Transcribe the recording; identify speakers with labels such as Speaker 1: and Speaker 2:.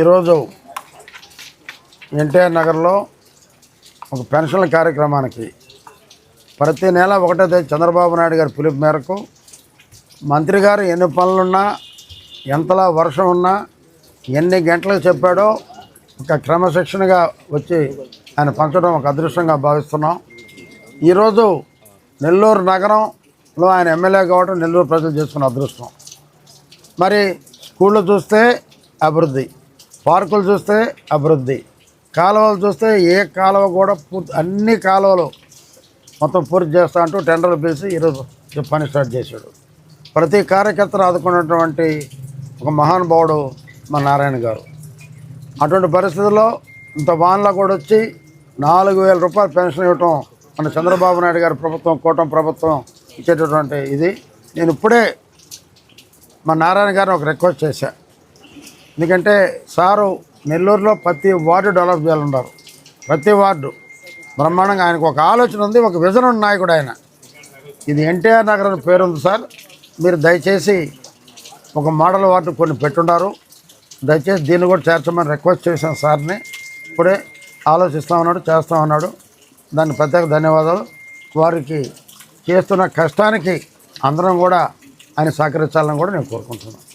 Speaker 1: ఈరోజు ఎన్టీఆర్ నగర్లో ఒక పెన్షన్ల కార్యక్రమానికి ప్రతి నెల ఒకటో తేదీ చంద్రబాబు నాయుడు గారి పిలుపు మేరకు మంత్రి గారు ఎన్ని పనులున్నా ఎంతలా వర్షం ఉన్నా ఎన్ని గంటలకు చెప్పాడో ఒక క్రమశిక్షణగా వచ్చి ఆయన పంచడం ఒక అదృష్టంగా భావిస్తున్నాం. ఈరోజు నెల్లూరు నగరంలో ఆయన ఎమ్మెల్యే కావడం నెల్లూరు ప్రజలు చేసుకున్న అదృష్టం. మరి స్కూళ్ళు చూస్తే అభివృద్ధి. పార్కులు చూస్తే అభివృద్ధి. కాలువలు చూస్తే ఏ కాలువ కూడా పూర్తి అన్ని కాలువలు మొత్తం పూర్తి చేస్తా అంటూ టెండర్లు పిలిచి ఈరోజు పని స్టార్ట్ చేశాడు. ప్రతి కార్యకర్తను ఆదుకున్నటువంటి ఒక మహానుభావుడు మా నారాయణ గారు. అటువంటి పరిస్థితుల్లో ఇంత వానలో కూడా వచ్చి నాలుగు వేల రూపాయలు పెన్షన్ ఇవ్వటం మన చంద్రబాబు నాయుడు గారి ప్రభుత్వం కూటమి ప్రభుత్వం ఇచ్చేటటువంటి ఇది. నేను ఇప్పుడే మా నారాయణ గారిని ఒక రిక్వెస్ట్ చేశాను ఎందుకంటే సారు నెల్లూరులో ప్రతి వార్డు డెవలప్ చేయాలన్నారు. ప్రతి వార్డు. బ్రహ్మాండంగా ఆయనకు ఒక ఆలోచన ఉంది ఒక విజన్ ఉన్న నాయకుడు ఆయన. ఇది ఎన్టీఆర్ నగర్ అని పేరు ఉంది సార్. మీరు దయచేసి ఒక మోడల్ వార్డు కొన్ని పెట్టున్నారు దయచేసి దీన్ని కూడా చేర్చమని రిక్వెస్ట్ చేశాను సార్ని. ఇప్పుడే ఆలోచిస్తామన్నాడు ఉన్నాడు చేస్తా ఉన్నాడు. దానికి ప్రత్యేక ధన్యవాదాలు. వారికి చేస్తున్న కష్టానికి అందరం కూడా ఆయన సహకరించాలని కూడా నేను కోరుకుంటున్నాను.